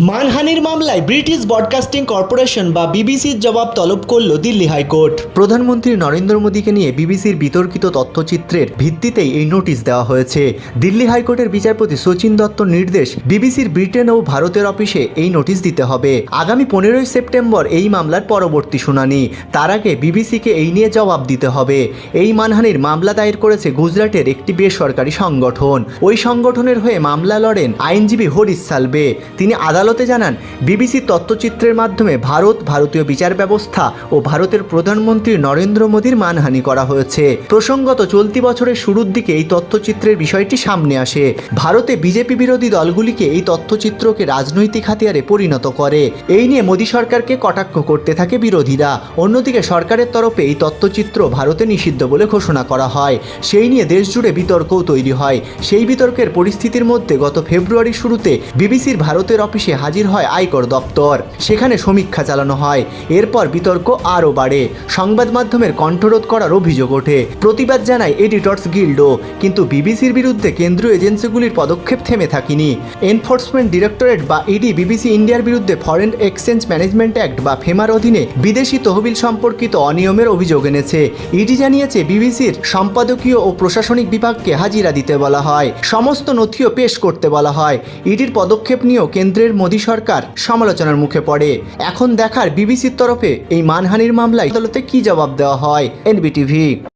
মানহানির মামলায় British broadcasting corporation বা বিবিসির জবাব তলব করল দিল্লি হাইকোর্ট। প্রধানমন্ত্রী নরেন্দ্র মোদীকে নিয়ে বিবিসির বিতর্কিত তথ্যচিত্রের ভিত্তিতেই এই নোটিশ দেওয়া হয়েছে। দিল্লি হাইকোর্টের বিচারপতি সচিন দত্ত নির্দেশ, বিবিসির ব্রিটেন ও ভারতের অফিসে এই নোটিশ দিতে হবে। আগামী পনেরোই সেপ্টেম্বর এই মামলার পরবর্তী শুনানি। তার আগে বিবিসিকে এই নিয়ে জবাব দিতে হবে। এই মানহানির মামলা দায়ের করেছে গুজরাটের একটি বেসরকারি সংগঠন। ওই সংগঠনের হয়ে মামলা লড়েন আইনজীবী হরিশ সালবে। তিনি আদালতে জানান, বিবিসি তথ্যচিত্রের মাধ্যমে ভারত, ভারতীয় বিচার ব্যবস্থা ও ভারতের প্রধানমন্ত্রী নরেন্দ্র মোদীর মানহানি করা হয়েছে। প্রসঙ্গত, চলতি বছরের শুরুর দিকে এই তথ্যচিত্রের বিষয়টি সামনে আসে। ভারতে বিজেপি বিরোধী দলগুলিকে এই তথ্যচিত্রকে রাজনৈতিক হাতিয়ারে পরিণত করে। এই নিয়ে মোদী সরকারকে কটাক্ষ করতে থাকে বিরোধীরা। অন্যদিকে, সরকারের তরফে এই তথ্যচিত্র ভারতে নিষিদ্ধ বলে ঘোষণা করা হয়। সেই নিয়ে দেশ জুড়ে বিতর্কও তৈরি হয়। সেই বিতর্কের পরিস্থিতির মধ্যে গত ফেব্রুয়ারির শুরুতে বিবিসির ভারতের অফিসে হাজির হয় আয়কর দপ্তর। সেখানে সমীক্ষা চালানো হয়। এরপর বিতর্ক আরও বাড়ে। সংবাদ মাধ্যমের কণ্ঠরোধ করার অভিযোগ ওঠে। প্রতিবাদ জানায় এডিটর্স গিল্ডও। কিন্তু বিবিসির বিরুদ্ধে কেন্দ্রীয় এজেন্সিগুলির পদক্ষেপ থেমে থাকেনি। এনফোর্সমেন্ট ডিরেক্টরেট বা ইডি বিবিসি ইন্ডিয়ার বিরুদ্ধে ফরেন এক্সচেঞ্জ ম্যানেজমেন্ট অ্যাক্ট বা ফেমার অধীনে বিদেশি তহবিল সম্পর্কিত অনিয়মের অভিযোগ এনেছে। ইডি জানিয়েছে বিবিসির সম্পাদকীয় ও প্রশাসনিক বিভাগকে হাজিরা দিতে বলা হয়। সমস্ত নথিও পেশ করতে বলা হয়। ইডির পদক্ষেপ নিয়েও কেন্দ্রের মোদী সরকার সমালোচনার মুখে পড়ে। এখন দেখার বিবিসির তরফে এই মানহানির মামলায় আদালতে কি জবাব দেওয়া হয়? এনবিটিভি